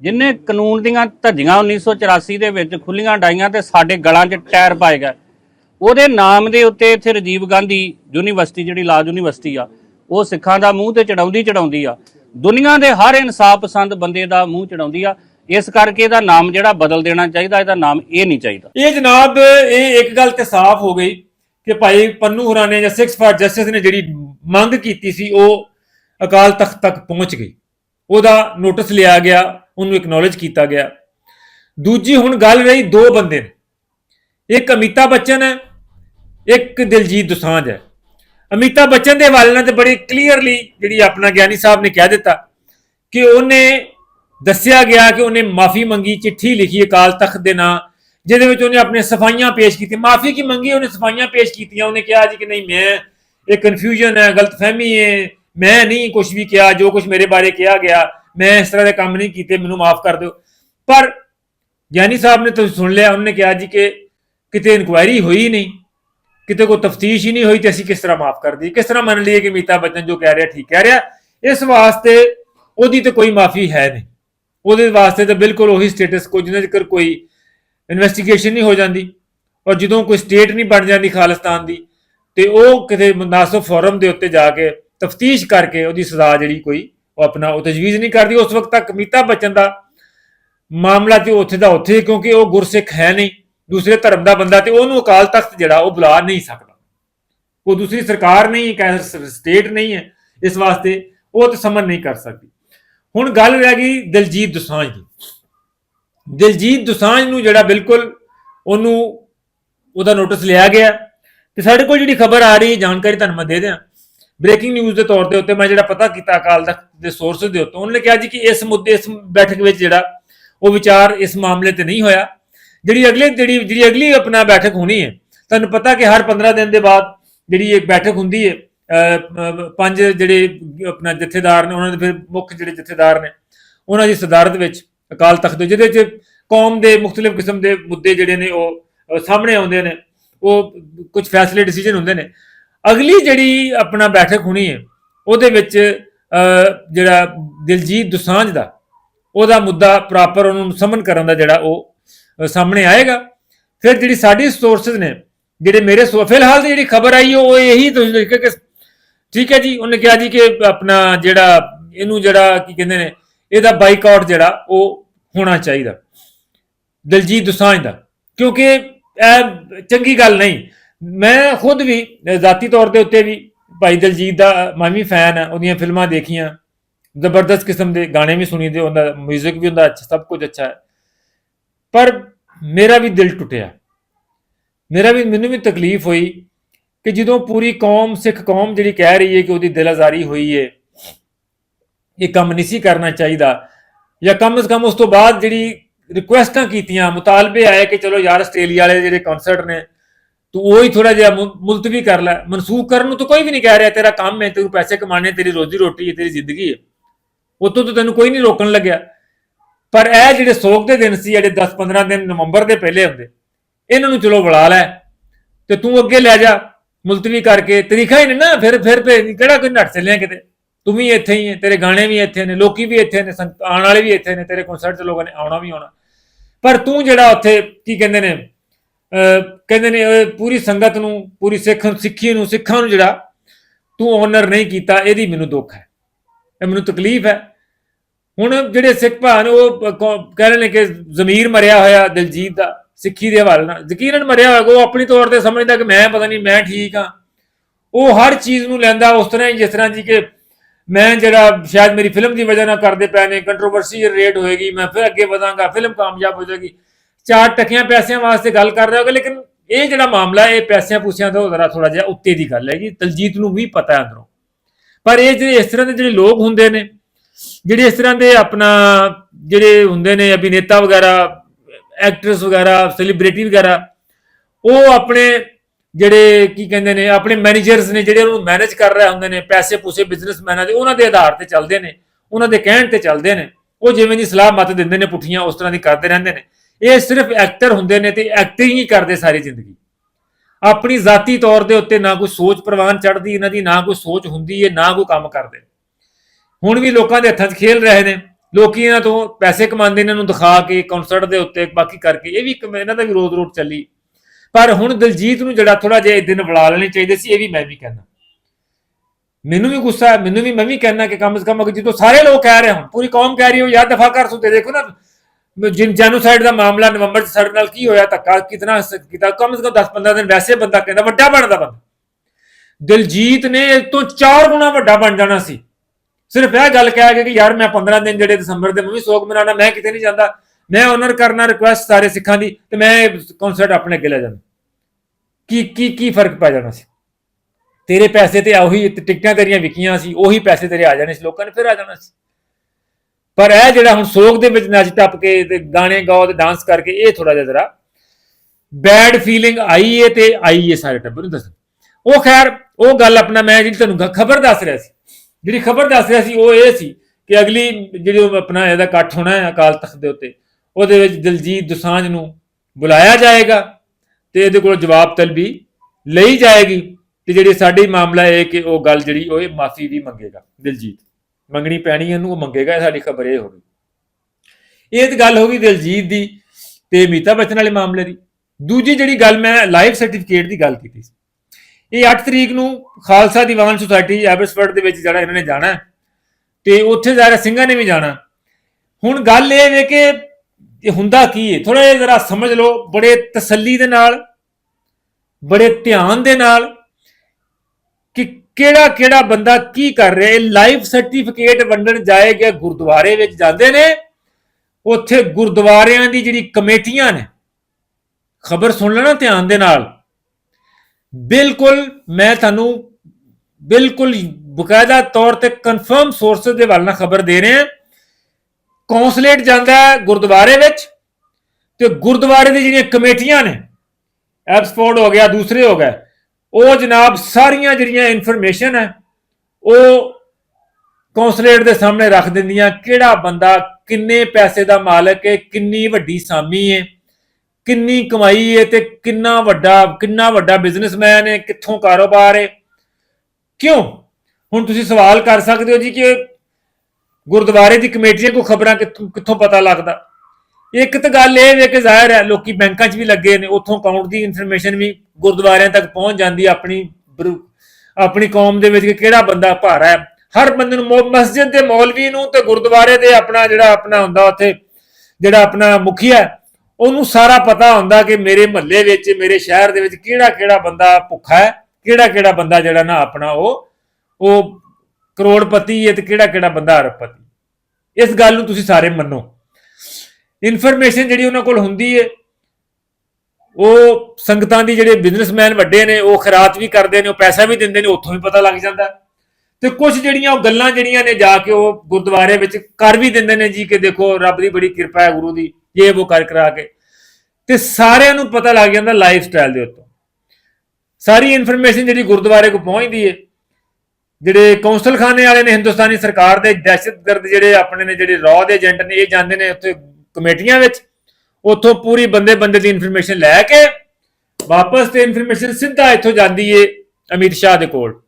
S2: ਜਿਨੇ ਕਾਨੂੰਨ ਦੀਆਂ ਧੱਜੀਆਂ 1984 ਦੇ ਵਿੱਚ ਖੁੱਲੀਆਂ ਡਾਈਆਂ ਤੇ ਸਾਡੇ ਗਲਾਂ 'ਚ ਟਾਇਰ ਪਾਏ ਗਏ। ਉਹਦੇ ਨਾਮ ਦੇ ਉੱਤੇ ਇੱਥੇ ਰਾਜੀਵ ਗਾਂਧੀ ਯੂਨੀਵਰਸਿਟੀ, ਜਿਹੜੀ ਲਾਜ ਯੂਨੀਵਰਸਿਟੀ ਆ, ਉਹ ਸਿੱਖਾਂ ਦਾ ਮੂੰਹ ਤੇ ਚੜਾਉਂਦੀ ਚੜਾਉਂਦੀ ਆ। ਦੁਨੀਆ ਦੇ ਹਰ ਇਨਸਾਫ ਪਸੰਦ ਬੰਦੇ ਦਾ ਮੂੰਹ ਚੜਾਉਂਦੀ ਆ। ਇਸ ਕਰਕੇ ਇਹਦਾ ਨਾਮ ਜਿਹੜਾ ਬਦਲ ਦੇਣਾ ਚਾਹੀਦਾ, ਇਹਦਾ ਨਾਮ ਇਹ ਨਹੀਂ ਚਾਹੀਦਾ।
S1: ਇਹ ਜਨਾਬ, ਇਹ ਇੱਕ ਗੱਲ ਤੇ ਸਾਫ਼ ਹੋ ਗਈ। ਕਿ ਭਾਈ ਪੰਨੂ ਹੁਰਾਂ ਨੇ ਜਾਂ ਸਿਕਸ ਫਾਰ ਜਸਟਿਸ ਨੇ ਜਿਹੜੀ ਮੰਗ ਕੀਤੀ ਸੀ, ਉਹ ਅਕਾਲ ਤਖਤ ਤੱਕ ਪਹੁੰਚ ਗਈ। ਉਹਦਾ ਨੋਟਿਸ ਲਿਆ ਗਿਆ, ਉਹਨੂੰ ਐਕਨੋਲਜ ਕੀਤਾ ਗਿਆ। ਦੂਜੀ ਹੁਣ ਗੱਲ ਰਹੀ ਦੋ ਬੰਦੇ ਨੇ ਇੱਕ ਅਮਿਤਾ ਬੱਚਨ ਹੈ, ਇੱਕ ਦਿਲਜੀਤ ਦੁਸਾਂਝ ਹੈ। ਅਮਿਤਾ ਬੱਚਨ ਦੇ ਹਵਾਲੇ ਨਾਲ ਤੇ ਬੜੀ ਕਲੀਅਰਲੀ ਜਿਹੜੀ ਆਪਣਾ ਗਿਆਨੀ ਸਾਹਿਬ ਨੇ ਕਹਿ ਦਿੱਤਾ ਕਿ ਉਹਨੇ ਦੱਸਿਆ ਗਿਆ ਕਿ ਉਹਨੇ ਮਾਫੀ ਮੰਗੀ, ਚਿੱਠੀ ਲਿਖੀ ਅਕਾਲ ਤਖਤ ਦੇ ਨਾਂ ਜਿਹਦੇ ਵਿੱਚ ਉਹਨੇ ਆਪਣੇ ਸਫਾਈਆਂ ਪੇਸ਼ ਕੀਤੀ ਮਾਫੀ ਕੀ ਮੰਗੀ? ਉਹਨੇ ਸਫਾਈਆਂ ਪੇਸ਼ ਕੀਤੀਆਂ। ਉਹਨੇ ਕਿਹਾ ਜੀ ਕਿ ਨਹੀਂ, ਮੈਂ, ਇਹ ਕਨਫਿਊਜ਼ਨ ਹੈ, ਗਲਤਫਹਿਮੀ ਹੈ। ਮੈਂ ਨਹੀਂ ਕੁਝ ਵੀ ਕਿਹਾ, ਜੋ ਕੁਝ ਮੇਰੇ ਬਾਰੇ ਕਿਹਾ ਗਿਆ, ਮੈਂ ਇਸ ਤਰ੍ਹਾਂ ਦੇ ਕੰਮ ਨਹੀਂ ਕੀਤੇ, ਮੈਨੂੰ ਮਾਫ ਕਰ ਦਿਓ। ਪਰ ਗਿਆਨੀ ਸਾਹਿਬ ਨੇ ਤੁਸੀਂ ਸੁਣ ਲਿਆ, ਉਹਨੇ ਕਿਹਾ ਜੀ ਕਿ ਕਿਤੇ ਇਨਕੁਆਇਰੀ ਹੋਈ ਨਹੀਂ, ਕਿਤੇ ਕੋਈ ਤਫਤੀਸ਼ ਹੀ ਨਹੀਂ ਹੋਈ ਤੇ ਅਸੀਂ ਕਿਸ ਤਰ੍ਹਾਂ ਮਾਫ ਕਰ ਦਈਏ? ਕਿਸ ਤਰ੍ਹਾਂ ਮੰਨ ਲਈਏ ਕਿ ਮੀਤਾ ਬੱਚਨ ਜੋ ਕਹਿ ਰਿਹਾ, ਠੀਕ ਕਹਿ ਰਿਹਾ, ਇਸ ਵਾਸਤੇ ਉਹਦੀ ਤੇ ਕੋਈ ਮਾਫੀ ਹੈ ਨਹੀਂ। ਉਹਦੇ ਵਾਸਤੇ ਤਾਂ ਬਿਲਕੁਲ ਉਹੀ ਸਟੇਟਸ ਕੋ ਜਿੰਨਾ ਚਿਰ ਕੋਈ ਇਨਵੈਸਟੀਗੇਸ਼ਨ ਨਹੀਂ ਹੋ ਜਾਂਦੀ ਔਰ ਜਦੋਂ ਕੋਈ ਸਟੇਟ ਨਹੀਂ ਬਣ ਜਾਂਦੀ ਖਾਲਿਸਤਾਨ ਦੀ, ਤੇ ਉਹ ਕਿਤੇ ਮੁਨਾਸਬ ਫੋਰਮ ਦੇ ਉੱਤੇ ਜਾ ਕੇ ਤਫਤੀਸ਼ ਕਰਕੇ ਉਹਦੀ ਸਜ਼ਾ ਜਿਹੜੀ ਕੋਈ ਉਹ ਆਪਣਾ ਉਹ ਤਜਵੀਜ਼ ਨਹੀਂ ਕਰਦੀ, ਉਸ ਵਕਤ ਤੱਕ ਅਮਿਤਾਭ ਬੱਚਨ ਦਾ ਮਾਮਲਾ ਤੇ ਉੱਥੇ ਦਾ ਉੱਥੇ, ਕਿਉਂਕਿ ਉਹ ਗੁਰਸਿੱਖ ਹੈ ਨਹੀਂ, ਦੂਸਰੇ ਧਰਮ ਦਾ ਬੰਦਾ ਤੇ ਉਹਨੂੰ ਅਕਾਲ ਤਖਤ ਜਿਹੜਾ ਉਹ ਬੁਲਾ ਨਹੀਂ ਸਕਦਾ। ਉਹ ਦੂਸਰੀ ਸਰਕਾਰ ਨਹੀਂ ਹੈ ਸਟੇਟ ਨਹੀਂ ਹੈ, ਇਸ ਵਾਸਤੇ ਉਹ ਤੇ ਸਮਨ ਨਹੀਂ ਕਰ ਸਕਦੀ। ਹੁਣ ਗੱਲ ਰਹਿ ਗਈ ਦਿਲਜੀਤ ਦੁਸਾਂਝ ਦੀ। ਦਿਲਜੀਤ ਦੁਸਾਂਝ ਨੂੰ ਜਿਹੜਾ ਬਿਲਕੁਲ ਉਹਨੂੰ ਉਹਦਾ ਨੋਟਿਸ ਲਿਆ ਗਿਆ। ਤੇ ਸਾਡੇ ਕੋਲ ਜਿਹੜੀ ਖਬਰ ਆ ਰਹੀ ਹੈ, ਜਾਣਕਾਰੀ ਤੁਹਾਨੂੰ ਮੈਂ ਦੇ ਦਿਆਂ। ਬ੍ਰੇਕਿੰਗ ਨਿਊਜ਼ ਦੇ ਤੌਰ ਦੇ ਉੱਤੇ ਮੈਂ ਜਿਹੜਾ ਪਤਾ ਕੀਤਾ ਅਕਾਲ ਤਖਤ ਦੇ ਸੋਰਸ ਦੇ ਉੱਤੇ, ਉਹਨਾਂ ਨੇ ਕਿਹਾ ਜੀ ਕਿ ਇਸ ਮੁੱਦੇ, ਇਸ ਬੈਠਕ ਵਿੱਚ ਜਿਹੜਾ ਉਹ ਵਿਚਾਰ ਇਸ ਮਾਮਲੇ ਤੇ ਨਹੀਂ ਹੋਇਆ। ਜਿਹੜੀ ਅਗਲੇ, ਜਿਹੜੀ ਜਿਹੜੀ ਅਗਲੀ ਆਪਣਾ ਬੈਠਕ ਹੋਣੀ ਹੈ, ਤੁਹਾਨੂੰ ਪਤਾ ਕਿ ਹਰ 15 ਦਿਨ ਦੇ ਬਾਅਦ ਜਿਹੜੀ ਇੱਕ ਬੈਠਕ ਹੁੰਦੀ ਹੈ ਪੰਜ ਜਿਹੜੇ ਆਪਣਾ ਜਥੇਦਾਰ ਨੇ, ਉਹਨਾਂ ਦੇ ਫਿਰ ਮੁੱਖ ਜਿਹੜੇ ਜਥੇਦਾਰ ਨੇ, ਉਹਨਾਂ ਦੀ ਸਦਾਰਤ ਵਿੱਚ ਅਕਾਲ ਤਖਤ ਦੇ, ਜਿਹਦੇ ਚ ਕੌਮ ਦੇ ਮੁxtਲਿਫ ਕਿਸਮ ਦੇ ਮੁੱਦੇ ਜਿਹੜੇ ਨੇ ਉਹ ਸਾਹਮਣੇ ਆਉਂਦੇ ਨੇ, ਉਹ ਕੁਝ ਫੈਸਲੇ ਡਿਸੀਜਨ ਹੁੰਦੇ ਨੇ। ਅਗਲੀ ਜਿਹੜੀ ਆਪਣਾ ਬੈਠਕ ਹੋਣੀ ਹੈ, ਉਹਦੇ ਵਿੱਚ ਜਿਹੜਾ ਦਿਲਜੀਤ ਦੁਸਾਂਝ ਦਾ, ਉਹਦਾ ਮੁੱਦਾ ਪ੍ਰੋਪਰ ਉਹਨੂੰ ਸਮਨ ਕਰਨ ਦਾ ਜਿਹੜਾ ਉਹ ਸਾਹਮਣੇ ਆਏਗਾ। ਫਿਰ ਜਿਹੜੀ ਸਾਡੀ ਸੋਰਸਸ ਨੇ, ਜਿਹੜੇ ਮੇਰੇ ਸੋ, ਫਿਲਹਾਲ ਦੀ ਜਿਹੜੀ ਖਬਰ ਆਈ, ਉਹ ਇਹੀ ਤੁਸੀਂ ਲਿਖਿਆ ਕਿ ਠੀਕ ਹੈ ਜੀ, ਉਹਨੇ ਕਿਹਾ ਜੀ ਕਿ ਆਪਣਾ ਜਿਹੜਾ, ਇਹਨੂੰ ਜਿਹੜਾ ਕੀ ਕਹਿੰਦੇ ਨੇ, ਇਹਦਾ ਬਾਈਕਾਟ ਜਿਹੜਾ, ਉਹ ਹੋਣਾ ਚਾਹੀਦਾ ਦਿਲਜੀਤ ਦੁਸਾਂਝ ਦਾ ਕਿਉਂਕਿ ਇਹ ਚੰਗੀ ਗੱਲ ਨਹੀਂ ਮੈਂ ਖੁਦ ਵੀ ذاتی ਤੌਰ ਦੇ ਉੱਤੇ ਵੀ ਭਾਈ ਦਿਲਜੀਤ ਦਾ ਮੈਂ ਵੀ ਫੈਨ ਆ ਉਹਦੀਆਂ ਫਿਲਮਾਂ ਦੇਖੀਆਂ ਜ਼ਬਰਦਸਤ ਕਿਸਮ ਦੇ ਗਾਣੇ ਵੀ ਸੁਣੀਦੇ ਉਹਦਾ 뮤직 ਵੀ ਹੁੰਦਾ ਅੱਛਾ ਸਭ ਕੁਝ ਅੱਛਾ ਹੈ ਪਰ ਮੇਰਾ ਵੀ ਦਿਲ ਟੁੱਟਿਆ ਮੇਰਾ ਵੀ ਮੈਨੂੰ ਵੀ ਤਕਲੀਫ ਹੋਈ ਕਿ ਜਦੋਂ ਪੂਰੀ ਕੌਮ ਸਿੱਖ ਕੌਮ ਜਿਹੜੀ ਕਹਿ ਰਹੀ ਹੈ ਕਿ ਉਹਦੀ ਦਿਲ ਆਜ਼ਾਰੀ ਹੋਈ ਹੈ ਇਹ ਕੰਮ ਨਹੀਂ ਸੀ ਕਰਨਾ ਚਾਹੀਦਾ ਜਾਂ ਕਮ ਸੇ ਕਮ ਉਸ ਤੋਂ ਬਾਅਦ ਜਿਹੜੀ ਰਿਕੁਐਸਟਾਂ ਕੀਤੀਆਂ, ਮੁਤਾਲਬੇ ਆਏ ਕਿ ਚਲੋ ਯਾਰ ਆਸਟ੍ਰੇਲੀਆ ਵਾਲੇ ਜਿਹੜੇ ਕਨਸਰਟ ਨੇ, ਤੂੰ ਉਹ ਹੀ ਥੋੜਾ ਜਿਹਾ ਮੁਲਤਵੀ ਕਰ ਲੈ। ਮਨਸੂਖ ਕਰਨ ਨੂੰ ਤਾਂ ਕੋਈ ਵੀ ਨਹੀਂ ਕਹਿ ਰਿਹਾ, ਤੇਰਾ ਕੰਮ ਹੈ ਤੈਨੂੰ ਪੈਸੇ ਕਮਾਣੇ ਤੇਰੀ ਰੋਜ਼ੀ ਰੋਟੀ ਹੈ, ਤੇਰੀ ਜ਼ਿੰਦਗੀ ਹੈ। ਉਤੋਂ ਤਾਂ ਤੈਨੂੰ ਕੋਈ ਨਹੀਂ ਰੋਕਣ ਲੱਗਿਆ। ਪਰ ਇਹ ਜਿਹੜੇ ਸੋਗ ਦੇ ਦਿਨ ਸੀ, ਜਿਹੜੇ 10-15 ਦਿਨ ਨਵੰਬਰ ਦੇ ਪਹਿਲੇ ਹੁੰਦੇ, ਇਹਨਾਂ ਨੂੰ ਚਲੋ ਬੁਲਾ ਲੈ ਤੇ ਤੂੰ ਅੱਗੇ ਲੈ ਜਾ ਮੁਲਤਵੀ ਕਰਕੇ। ਤਰੀਕਾ ਹੀ ਨਹੀਂ ਨਾ, ਫਿਰ ਫਿਰ ਕਿਹੜਾ ਕੋਈ ਨੱਟ ਚੱਲਿਆ ਕਿਤੇ? ਤੂੰ ਵੀ ਇੱਥੇ ਹੀ ਹੈ, ਤੇਰੇ ਗਾਣੇ ਵੀ ਇੱਥੇ ਨੇ, ਲੋਕੀ ਵੀ ਇੱਥੇ ਨੇ, ਸੰਗ- ਆਉਣ ਵਾਲੇ ਵੀ ਇੱਥੇ ਨੇ, ਤੇਰੇ ਕਨਸਰਟ 'ਚ ਲੋਕਾਂ ਨੇ ਆਉਣਾ ਵੀ ਆਉਣਾ। ਪਰ ਤੂੰ ਜਿਹੜਾ ਉੱਥੇ ਕੀ ਕਹਿੰਦੇ ਨੇ ਕਹਿੰਦੇ ਨੇ ਪੂਰੀ ਸੰਗਤ ਨੂੰ, ਪੂਰੀ ਸਿੱਖ ਸਿੱਖੀ ਨੂੰ, ਸਿੱਖਾਂ ਨੂੰ ਜਿਹੜਾ, ਤੂੰ ਓਨਰ ਨਹੀਂ ਕੀਤਾ, ਇਹਦੀ ਮੈਨੂੰ ਦੁੱਖ ਹੈ। ਇਹ ਮੈਨੂੰ ਤਕਲੀਫ ਹੈ। ਹੁਣ ਜਿਹੜੇ ਸਿੱਖ ਭਰਾ ਨੇ ਉਹ ਕਹਿ ਰਹੇ ਨੇ ਕਿ ਜ਼ਮੀਰ ਮਰਿਆ ਹੋਇਆ ਦਿਲਜੀਤ ਦਾ, ਸਿੱਖੀ ਦੇ ਹਵਾਲੇ ਨਾਲ। ਯਕੀਨਨ ਮਰਿਆ ਹੋਇਆ, ਉਹ ਆਪਣੀ ਤੌਰ ਤੇ ਸਮਝਦਾ ਕਿ ਮੈਂ ਪਤਾ ਨਹੀਂ, ਮੈਂ ਠੀਕ ਹਾਂ। ਉਹ ਹਰ ਚੀਜ਼ ਨੂੰ ਲੈਂਦਾ, ਉਸ ਤਰ੍ਹਾਂ ਹੀ ਜਿਸ ਤਰ੍ਹਾਂ ਜੀ ਕਿ ਮੈਂ ਜਿਹੜਾ ਸ਼ਾਇਦ ਮੇਰੀ ਫਿਲਮ ਦੀ ਵਜ੍ਹਾ ਨਾਲ ਕਰਦੇ ਪਏ ਨੇ ਕੰਟਰੋਵਰਸੀ ਰੇਟ ਹੋਏਗੀ, ਮੈਂ ਫਿਰ ਅੱਗੇ ਵਧਾਂਗਾ ਫਿਲਮ ਕਾਮਯਾਬ ਹੋ ਜਾਏਗੀ। ਚਾਰ ਟੱਕਿਆਂ ਪੈਸਿਆਂ ਵਾਸਤੇ ਗੱਲ ਕਰ ਰਿਹਾ ਹੋਗਾ, ਲੇਕਿਨ ਇਹ ਜਿਹੜਾ ਮਾਮਲਾ, ਇਹ ਪੈਸਿਆਂ ਪੂਸਿਆਂ ਦਾ ਜ਼ਰਾ ਥੋੜਾ ਜਿਹਾ ਉੱਤੇ ਦੀ ਗੱਲ ਹੈਗੀ, ਦਲਜੀਤ ਨੂੰ ਵੀ ਪਤਾ ਹੈ ਅੰਦਰੋਂ। ਪਰ ਇਹ ਜਿਹੜੇ ਇਸ ਤਰ੍ਹਾਂ ਦੇ ਜਿਹੜੇ ਲੋਕ ਹੁੰਦੇ ਨੇ, ਜਿਹੜੇ ਇਸ ਤਰ੍ਹਾਂ ਦੇ ਆਪਣਾ ਜਿਹੜੇ ਹੁੰਦੇ ਨੇ ਅਭਿਨੇਤਾ ਵਗੈਰਾ ਐਕਟਰਸ ਵਗੈਰਾ ਸੈਲੀਬ੍ਰਿਟੀ ਵਗੈਰਾ, ਉਹ ਆਪਣੇ ਜਿਹੜੇ ਕੀ ਕਹਿੰਦੇ ਨੇ, ਆਪਣੇ ਮੈਨੇਜਰਸ ਨੇ ਜਿਹੜੇ ਉਹਨੂੰ ਮੈਨੇਜ ਕਰ ਰਹੇ ਹੁੰਦੇ ਨੇ, ਪੈਸੇ ਪੂਸੇ ਬਿਜ਼ਨਸਮੈਨਾਂ ਦੇ, ਉਹਨਾਂ ਦੇ ਆਧਾਰ ਤੇ ਚੱਲਦੇ ਨੇ, ਉਹਨਾਂ ਦੇ ਕਹਿਣ ਤੇ ਚੱਲਦੇ ਨੇ। ਉਹ ਜਿਵੇਂ ਦੀ ਸਲਾਹ ਮਤ ਦਿੰਦੇ ਨੇ ਪੁੱਠੀਆਂ, ਉਸ ਤਰ੍ਹਾਂ ਦੀ ਕਰਦੇ ਰਹਿੰਦੇ ਨੇ। ਇਹ ਸਿਰਫ ਐਕਟਰ ਹੁੰਦੇ ਨੇ ਤੇ ਐਕਟਿੰਗ ਹੀ ਕਰਦੇ ਸਾਰੀ ਜ਼ਿੰਦਗੀ। ਆਪਣੀ ਜ਼ਾਤੀ ਤੌਰ ਦੇ ਉੱਤੇ ਨਾ ਕੋਈ ਸੋਚ ਪ੍ਰਵਾਨ ਚੜਦੀ ਇਹਨਾਂ ਦੀ ਨਾ ਕੋਈ ਸੋਚ ਹੁੰਦੀ ਹੈ ਨਾ ਕੋਈ ਕੰਮ ਕਰਦੇ। ਹੁਣ ਵੀ ਲੋਕਾਂ ਦੇ ਹੱਥਾਂ 'ਚ ਖੇਲ ਰਹੇ ਨੇ। ਲੋਕੀ ਇਹਨਾਂ ਤੋਂ ਪੈਸੇ ਕਮਾਉਂਦੇ ਨੇ, ਇਹਨਾਂ ਨੂੰ ਦਿਖਾ ਕੇ ਕਨਸਰਟ ਦੇ ਉੱਤੇ, ਬਾਕੀ ਕਰਕੇ, ਇਹ ਵੀ ਇਹਨਾਂ ਦਾ ਵੀ ਰੋਜ਼ ਰੋਜ਼ ਚੱਲੀ ਪਰ ਹੁਣ ਦਿਲਜੀਤ ਨੂੰ ਜਿਹੜਾ ਥੋੜਾ ਜਿਹਾ ਇਹ ਦਿਨ ਬੁਲਾ ਲੈਣੇ ਚਾਹੀਦੇ ਸੀ, ਇਹ ਵੀ ਮੈਂ ਵੀ ਕਹਿੰਦਾ। ਮੈਨੂੰ ਵੀ ਗੁੱਸਾ ਹੈ, ਮੈਨੂੰ ਵੀ, ਮੈਂ ਵੀ ਕਹਿੰਦਾ ਕਿ ਕਮ ਸੇ ਕਮ ਅਗਰ ਜਦੋਂ ਸਾਰੇ ਲੋਕ ਕਹਿ ਰਹੇ ਹੁਣ, ਪੂਰੀ ਕੌਮ ਕਹਿ ਰਹੀ ਹੋ ਯਾਰ ਦਫਾ ਕਰ ਸੁਤੇ ਦੇਖੋ ਨਾ ਜਿਨ ਜੈਨੋਸਾਈਡ ਦਾ ਮਾਮਲਾ ਨਵੰਬਰ ਚ ਸਾਡੇ ਨਾਲ ਕੀ ਹੋਇਆ, ਧੱਕਾ ਕਿਤਨਾ ਸ- ਕੀਤਾ, ਕਮ ਸੇ ਕਮ 10-15 ਦਿਨ ਵੈਸੇ ਬੰਦਾ ਕਹਿੰਦਾ ਵੱਡਾ ਬਣਦਾ ਬੰਦਾ। ਦਿਲਜੀਤ ਨੇ ਇਸ ਤੋਂ 4 ਗੁਣਾ ਵੱਡਾ ਬਣ ਜਾਣਾ ਸੀ। ਸਿਰਫ ਇਹ ਗੱਲ ਕਹਿ ਕੇ ਕਿ ਯਾਰ ਮੈਂ 15 ਦਿਨ ਜਿਹੜੇ ਦਸੰਬਰ ਦੇ, ਮੈਂ ਵੀ ਸੋਗ ਮਨਾਣਾ ਮੈਂ ਕਿਤੇ ਨਹੀਂ ਜਾਂਦਾ। ਮੈਂ ਓਨਰ ਕਰਨਾ ਰਿਕੁਐਸਟ ਸਾਰੇ ਸਿੱਖਾਂ ਦੀ ਤੇ ਮੈਂ ਕਨਸਰਟ ਆਪਣੇ ਅੱਗੇ ਲੈ ਜਾਂਦਾ। ਕੀ ਕੀ ਕੀ ਫ਼ਰਕ ਪੈ ਜਾਣਾ ਸੀ? ਤੇਰੇ ਪੈਸੇ ਤੇ ਉਹੀ ਟਿਕਟਾਂ ਤੇਰੀਆਂ ਵਿਕੀਆਂ ਸੀ, ਉਹੀ ਪੈਸੇ ਤੇਰੇ ਆ ਜਾਣੇ ਸੀ, ਲੋਕਾਂ ਨੇ ਫਿਰ ਆ ਜਾਣਾ ਸੀ। ਪਰ ਇਹ ਜਿਹੜਾ ਹੁਣ ਸੋਗ ਦੇ ਵਿੱਚ ਨੱਚ ਟੱਪ ਕੇ ਤੇ ਗਾਣੇ ਗਾਓ ਤੇ ਡਾਂਸ ਕਰਕੇ, ਇਹ ਥੋੜਾ ਜਿਹਾ ਜ਼ਰਾ ਬੈਡ ਫੀਲਿੰਗ ਆਈ ਏ ਤੇ ਆਈ ਏ ਸਾਰੇ ਟੱਬਰ ਨੂੰ ਦੱਸ। ਉਹ ਖੈਰ, ਉਹ ਗੱਲ ਆਪਣਾ ਮੈਂ ਜਿਹੜੀ ਤੁਹਾਨੂੰ ਖਬਰ ਦੱਸ ਰਿਹਾ ਸੀ, ਜਿਹੜੀ ਖਬਰ ਦੱਸ ਰਿਹਾ ਸੀ, ਉਹ ਇਹ ਸੀ ਕਿ ਅਗਲੀ ਜਿਹੜੀ ਉਹ ਆਪਣਾ ਇਹਦਾ ਇਕੱਠ ਹੋਣਾ ਹੈ ਅਕਾਲ ਤਖਤ ਦੇ ਉੱਤੇ ਉਹਦੇ ਵਿੱਚ ਦਿਲਜੀਤ ਦੁਸਾਂਝ ਨੂੰ ਬੁਲਾਇਆ ਜਾਏਗਾ ਤੇ ਇਹਦੇ ਕੋਲ ਜਵਾਬ ਤਲਬੀ ਲਈ ਜਾਏਗੀ ਤੇ ਜਿਹੜੀ ਸਾਡੀ ਮਾਮਲਾ ਇਹ ਕਿ ਉਹ ਗੱਲ ਜਿਹੜੀ ਉਹ ਇਹ ਮਾਫੀ ਵੀ ਮੰਗੇਗਾ। ਦਿਲਜੀਤ ਮੰਗਣੀ ਪੈਣੀ ਇਹਨੂੰ ਉਹ ਮੰਗੇਗਾ ਸਾਡੀ ਖਬਰ ਇਹ ਹੋ ਗਈ ਇਹ ਤਾਂ ਗੱਲ ਹੋ ਗਈ ਦਿਲਜੀਤ ਦੀ ਤੇ ਮੀਤਾ ਬਚਨ ਵਾਲੇ ਮਾਮਲੇ ਦੀ। ਦੂਜੀ ਜਿਹੜੀ ਗੱਲ ਮੈਂ ਲਾਈਫ ਸਰਟੀਫਿਕੇਟ ਦੀ ਗੱਲ ਕੀਤੀ ਸੀ। ਇਹ 8 ਤਰੀਕ ਨੂੰ ਖਾਲਸਾ ਦੀਵਾਨ ਸੁਸਾਇਟੀ ਐਬਸਫੋਰਡ ਦੇ ਵਿੱਚ ਜਿਹੜਾ ਇਹਨਾਂ ਨੇ ਜਾਣਾ ਹੈ, ਤੇ ਉੱਥੇ ਜ਼ਾਰਾ ਸਿੰਘਾਂ ਨੇ ਵੀ ਜਾਣਾ। ਹੁਣ ਗੱਲ ਇਹ ਵੇ ਕਿ ਇਹ ਹੁੰਦਾ ਕੀ ਹੈ ਥੋੜਾ ਜਿਹਾ ਜ਼ਰਾ ਸਮਝ ਲਓ, ਬੜੇ ਤਸੱਲੀ ਦੇ ਨਾਲ, ਬੜੇ ਧਿਆਨ ਦੇ ਨਾਲ ਕਿ ਕਿਹੜਾ ਕਿਹੜਾ ਬੰਦਾ ਕੀ ਕਰ ਰਿਹਾ ਹੈ ਲਾਈਵ ਸਰਟੀਫਿਕੇਟ ਵੰਡਣ ਜਾਏਗਾ ਗੁਰਦੁਆਰੇ ਵਿੱਚ ਜਾਂਦੇ ਨੇ, ਉੱਥੇ ਗੁਰਦੁਆਰਿਆਂ ਦੀ ਜਿਹੜੀ ਕਮੇਟੀਆਂ ਨੇ, ਖਬਰ ਸੁਣ ਲੈਣਾ ਧਿਆਨ ਦੇ ਨਾਲ। ਬਿਲਕੁਲ ਮੈਂ ਤੁਹਾਨੂੰ ਬਿਲਕੁਲ ਬਕਾਇਦਾ ਤੌਰ ਤੇ ਕਨਫਰਮ ਸੋਰਸਸ ਦੇ ਵੱਲ ਨਾਲ ਖਬਰ ਦੇ ਰਹੇ। ਹਾਂ ਕੌਂਸਲੇਟ ਜਾਂਦਾ ਹੈ ਗੁਰਦੁਆਰੇ ਵਿੱਚ ਤੇ ਗੁਰਦੁਆਰੇ ਦੀ ਜਿਹੜੀਆਂ ਕਮੇਟੀਆਂ ਨੇ ਐਬਸਫੋਰਡ ਹੋ ਗਿਆ, ਦੂਸਰੇ ਹੋ ਗਏ, ਉਹ ਜਨਾਬ ਸਾਰੀਆਂ ਜਿਹੜੀਆਂ ਇਨਫੋਰਮੇਸ਼ਨ ਹੈ, ਉਹ ਕੌਂਸਲੇਟ ਦੇ ਸਾਹਮਣੇ ਰੱਖ ਦਿੰਦੀਆਂ, ਕਿਹੜਾ ਬੰਦਾ, ਕਿੰਨੇ ਪੈਸੇ ਦਾ ਮਾਲਕ ਹੈ, ਕਿੰਨੀ ਵੱਡੀ ਸਾਮੀ ਹੈ, ਕਿੰਨੀ ਕਮਾਈ ਹੈ ਤੇ ਕਿੰਨਾ ਵੱਡਾ ਕਿੰਨਾ ਵੱਡਾ ਬਿਜ਼ਨਸਮੈਨ ਹੈ, ਕਿੱਥੋਂ ਕਾਰੋਬਾਰ ਹੈ। ਕਿਉਂ? ਹੁਣ ਤੁਸੀਂ ਸਵਾਲ ਕਰ ਸਕਦੇ ਹੋ ਜੀ ਕਿ ਗੁਰਦੁਆਰੇ ਦੀ ਕਮੇਟੀਆਂ ਕੋ ਖਬਰਾਂ ਕਿੱਥੋਂ ਪਤਾ ਲੱਗਦਾ? ਇੱਕ ਤਾਂ ਗੱਲ ਇਹ ਵੇ ਕਿ ਜ਼ਾਹਿਰ ਹੈ ਲੋਕੀ ਬੈਂਕਾਂ 'ਚ ਵੀ ਲੱਗੇ ਨੇ ਉੱਥੋਂ ਅਕਾਊਂਟ ਦੀ ਇਨਫੋਰਮੇਸ਼ਨ ਵੀ ਗੁਰਦੁਆਰਿਆਂ ਤੱਕ ਪਹੁੰਚ ਜਾਂਦੀ ਆਪਣੀ ਆਪਣੀ ਕੌਮ ਦੇ ਵਿੱਚ ਕਿਹੜਾ ਬੰਦਾ ਭਾਰਾ ਹੈ। ਹਰ ਬੰਦੇ ਨੂੰ ਮਸਜਿਦ ਦੇ ਮੌਲਵੀ ਨੂੰ ਤੇ ਗੁਰਦੁਆਰੇ ਦੇ ਆਪਣਾ ਜਿਹੜਾ ਆਪਣਾ ਹੁੰਦਾ ਉੱਥੇ ਜਿਹੜਾ ਆਪਣਾ ਮੁਖੀਆ ਹੈ, ਉਹਨੂੰ ਸਾਰਾ ਪਤਾ ਹੁੰਦਾ ਕਿ ਮੇਰੇ ਮਹੱਲੇ ਵਿੱਚ ਮੇਰੇ ਸ਼ਹਿਰ ਦੇ ਵਿੱਚ ਕਿਹੜਾ ਕਿਹੜਾ ਬੰਦਾ ਭੁੱਖਾ ਹੈ ਕਿਹੜਾ ਕਿਹੜਾ ਬੰਦਾ ਜਿਹੜਾ ਨਾ ਆਪਣਾ ਉਹ ਉਹ ਕਰੋੜਪਤੀ ਹੈ ਤੇ ਕਿਹੜਾ ਕਿਹੜਾ ਬੰਦਾ ਅਰਬਪਤੀ? ਇਸ ਗੱਲ ਨੂੰ ਤੁਸੀਂ ਸਾਰੇ ਮੰਨੋ। ਇਨਫੋਰਮੇਸ਼ਨ ਜਿਹੜੀ ਉਹਨਾਂ ਕੋਲ ਹੁੰਦੀ ਹੈ ਉਹ ਸੰਗਤਾਂ ਦੀ ਜਿਹੜੇ ਬਿਜ਼ਨਸਮੈਨ ਵੱਡੇ ਨੇ, ਉਹ ਖਰਾਤ ਵੀ ਕਰਦੇ ਨੇ, ਉਹ ਪੈਸਾ ਵੀ ਦਿੰਦੇ ਨੇ, ਉੱਥੋਂ ਵੀ ਪਤਾ ਲੱਗ ਜਾਂਦਾ। ਤੇ ਕੁਝ ਜਿਹੜੀਆਂ ਉਹ ਗੱਲਾਂ ਜਿਹੜੀਆਂ ਨੇ ਜਾ ਕੇ ਉਹ ਗੁਰਦੁਆਰੇ ਵਿੱਚ ਕਰ ਵੀ ਦਿੰਦੇ ਨੇ ਜੀ ਕਿ ਦੇਖੋ ਰੱਬ ਦੀ ਬੜੀ ਕਿਰਪਾ ਹੈ ਗੁਰੂ ਦੀ ਇਹ ਉਹ ਕਰ ਕਰਾ ਕੇ। ਤੇ ਸਾਰਿਆਂ ਨੂੰ ਪਤਾ ਲੱਗ ਜਾਂਦਾ ਲਾਈਫ ਸਟਾਈਲ ਦੇ ਉੱਤੋਂ। ਸਾਰੀ ਇਨਫੋਰਮੇਸ਼ਨ ਜਿਹੜੀ ਗੁਰਦੁਆਰੇ ਕੋ ਪਹੁੰਚਦੀ ਹੈ ਜਿਹੜੇ ਕੌਂਸਲ ਖਾਨੇ ਵਾਲੇ ਨੇ ਹਿੰਦੁਸਤਾਨੀ ਸਰਕਾਰ ਦੇ ਦਹਿਸ਼ਤਗਰਦ ਜਿਹੜੇ ਆਪਣੇ ਨੇ ਜਿਹੜੇ ਰॉ ਦੇ ਏਜੰਟ ਨੇ, ਇਹ ਜਾਂਦੇ ਨੇ ਉੱਥੇ ਕਮੇਟੀਆਂ ਵਿੱਚ, ਉੱਥੋਂ ਪੂਰੀ ਬੰਦੇ ਬੰਦੇ ਦੀ ਇਨਫੋਰਮੇਸ਼ਨ ਲੈ ਕੇ ਵਾਪਸ ਤੇ ਇਨਫੋਰਮੇਸ਼ਨ ਸਿੱਧਾ ਇੱਥੋਂ ਜਾਂਦੀ ਏ ਅਮਿਤ ਸ਼ਾਹ ਦੇ ਕੋਲ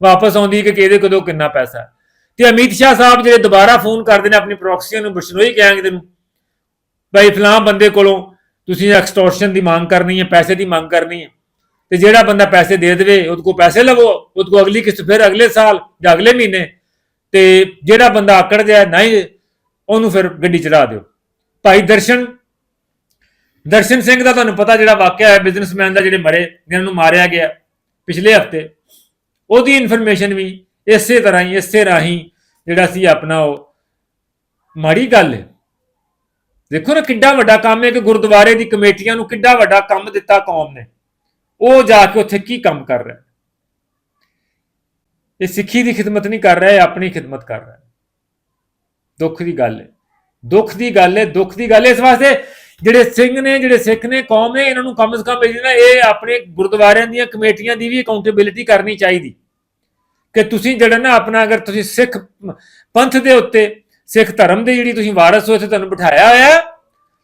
S1: ਵਾਪਸ ਆਉਂਦੀ ਕਿ ਕਿਹਦੇ ਕਦੋਂ ਕਿੰਨਾ ਪੈਸਾ ਹੈ। ਤੇ ਅਮਿਤ ਸ਼ਾਹ ਸਾਹਿਬ ਜਿਹੜੇ ਦੁਬਾਰਾ ਫੋਨ ਕਰਦੇ ਨੇ, ਆਪਣੀ ਪ੍ਰੋਕਸੀਆਂ ਨੂੰ ਬਸ਼ਨੋਈ ਕਹਿੰਦੇ ਨੂੰ, ਭਾਈ ਫਲਾਂ ਬੰਦੇ ਕੋਲੋਂ ਤੁਸੀਂ ਐਕਸਟੋਰਸ਼ਨ ਦੀ ਮੰਗ ਕਰਨੀ ਹੈ, ਪੈਸੇ ਦੀ ਮੰਗ ਕਰਨੀ ਹੈ ਤੇ ਜਿਹੜਾ ਬੰਦਾ ਪੈਸੇ ਦੇ ਦੇਵੇ, ਉਹਦੇ ਕੋਲ ਪੈਸੇ ਲਵੋ, ਉਹਦੇ ਕੋਲ ਅਗਲੀ ਕਿਸ਼ਤ ਫਿਰ ਅਗਲੇ ਸਾਲ ਜਾਂ ਅਗਲੇ ਮਹੀਨੇ, ਤੇ ਜਿਹੜਾ ਬੰਦਾ ਆਕੜ ਜਾਏ ਨਹੀਂ, ਉਹਨੂੰ ਫਿਰ ਗੱਡੀ ਚੜਾ ਦਿਓ। ਭਾਈ ਦਰਸ਼ਨ ਦਰਸ਼ਨ ਸਿੰਘ ਦਾ ਤੁਹਾਨੂੰ ਪਤਾ ਜਿਹੜਾ ਵਾਕਿਆ ਹੈ ਬਿਜ਼ਨਸਮੈਨ ਦਾ ਜਿਹੜੇ ਮਰੇ, ਜਿਹਨਾਂ ਨੂੰ ਮਾਰਿਆ ਗਿਆ ਪਿਛਲੇ ਹਫ਼ਤੇ, ਉਹਦੀ ਇਨਫੋਰਮੇਸ਼ਨ ਵੀ ਇਸੇ ਤਰ੍ਹਾਂ ਹੀ, ਇਸੇ ਰਾਹੀਂ ਜਿਹੜਾ ਸੀ ਆਪਣਾ ਉਹ ਮਾੜੀ ਗੱਲ ਹੈ। ਦੇਖੋ ਨਾ ਕਿੱਡਾ ਵੱਡਾ ਕੰਮ ਹੈ ਕਿ ਗੁਰਦੁਆਰੇ ਦੀ ਕਮੇਟੀਆਂ ਨੂੰ ਕਿੱਡਾ ਵੱਡਾ ਕੰਮ ਦਿੱਤਾ ਕੌਮ ਨੇ। ਉਹ ਜਾ ਕੇ ਉੱਥੇ ਕੀ ਕੰਮ ਕਰ ਰਿਹਾ? ਇਹ ਸਿੱਖੀ ਦੀ ਖਿਦਮਤ ਨਹੀਂ ਕਰ ਰਿਹਾ ਇਹ ਆਪਣੀ ਖਿਦਮਤ ਕਰ ਰਿਹਾ। ਦੁੱਖ ਦੀ ਗੱਲ ਹੈ। ਦੁੱਖ ਦੀ ਗੱਲ ਹੈ ਦੁੱਖ ਦੀ ਗੱਲ ਹੈ। ਇਸ ਵਾਸਤੇ ਜਿਹੜੇ ਸਿੰਘ ਨੇ ਜਿਹੜੇ ਸਿੱਖ ਨੇ ਕੌਮ ਨੇ ਇਹਨਾਂ ਨੂੰ ਕਮ ਸੇ ਕਮ ਇਹ ਨਾ ਇਹ ਆਪਣੇ ਗੁਰਦੁਆਰਿਆਂ ਦੀਆਂ ਕਮੇਟੀਆਂ ਦੀ ਵੀ ਅਕਾਊਂਟੇਬਿਲਿਟੀ ਕਰਨੀ ਚਾਹੀਦੀ। ਕਿ ਤੁਸੀਂ ਜਿਹੜਾ ਨਾ ਆਪਣਾ ਅਗਰ ਤੁਸੀਂ ਸਿੱਖ ਪੰਥ ਦੇ ਉੱਤੇ ਸਿੱਖ ਧਰਮ ਦੇ ਜਿਹੜੀ ਤੁਸੀਂ ਵਾਰਸ ਹੋ ਇੱਥੇ ਤੁਹਾਨੂੰ ਬਿਠਾਇਆ ਹੋਇਆ ਹੈ,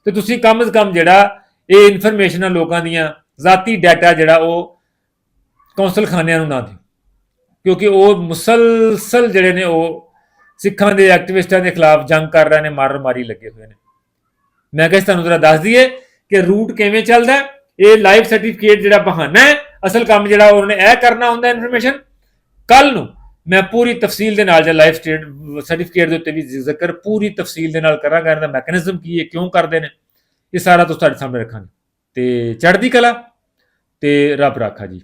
S1: ਤੇ ਤੁਸੀਂ ਕਮ ਸੇ ਕਮ ਜਿਹੜਾ ਇਹ ਇਨਫੋਰਮੇਸ਼ਨਾਂ ਲੋਕਾਂ ਦੀਆਂ ਜ਼ਾਤੀ ਡਾਟਾ ਜਿਹੜਾ ਉਹ ਕੌਂਸਲ ਖਾਨਿਆਂ ਨੂੰ ਨਾ ਦਿਓ ਕਿਉਂਕਿ ਉਹ ਮੁਸਲਸਲ ਜਿਹੜੇ ਨੇ ਉਹ ਸਿੱਖਾਂ ਦੇ ਐਕਟਿਵਿਸਟਾਂ ਦੇ ਖਿਲਾਫ ਜੰਗ ਕਰ ਰਹੇ ਨੇ ਮਾਰ ਮਾਰੀ ਲੱਗੇ ਹੋਏ ਨੇ। ਮੈਂ ਕਿਹਾ ਤੁਹਾਨੂੰ ਜ਼ਰਾ ਦੱਸ ਦਈਏ ਕਿ ਰੂਟ ਕਿਵੇਂ ਚੱਲਦਾ ਇਹ ਲਾਈਫ ਸਰਟੀਫਿਕੇਟ ਜਿਹੜਾ ਬਹਾਨਾ ਹੈ, ਅਸਲ ਕੰਮ ਜਿਹੜਾ ਉਹਨਾਂ ਨੇ ਇਹ ਕਰਨਾ ਹੁੰਦਾ ਇਨਫੋਰਮੇਸ਼ਨ ਕੱਲ ਨੂੰ ਮੈਂ ਪੂਰੀ ਤਫਸੀਲ ਦੇ ਨਾਲ ਜਾਂ ਲਾਈਫ ਸਟੇਟ ਸਰਟੀਫਿਕੇਟ ਦੇ ਉੱਤੇ ਵੀ ਜ਼ਿਕਰ ਪੂਰੀ ਤਫਸੀਲ ਦੇ ਨਾਲ ਕਰਾਂਗਾ ਇਹਨਾਂ ਦਾ ਮੈਕੈਨਿਜ਼ਮ ਕੀ ਹੈ, ਕਿਉਂ ਕਰਦੇ ਨੇ, ਇਹ ਸਾਰਾ ਤੁਸੀਂ ਤੁਹਾਡੇ ਸਾਹਮਣੇ ਰੱਖਾਂਗੇ। ਤੇ ਚੜ੍ਹਦੀ ਕਲਾ। ਤੇ ਰੱਬ ਰਾਖਾ ਜੀ।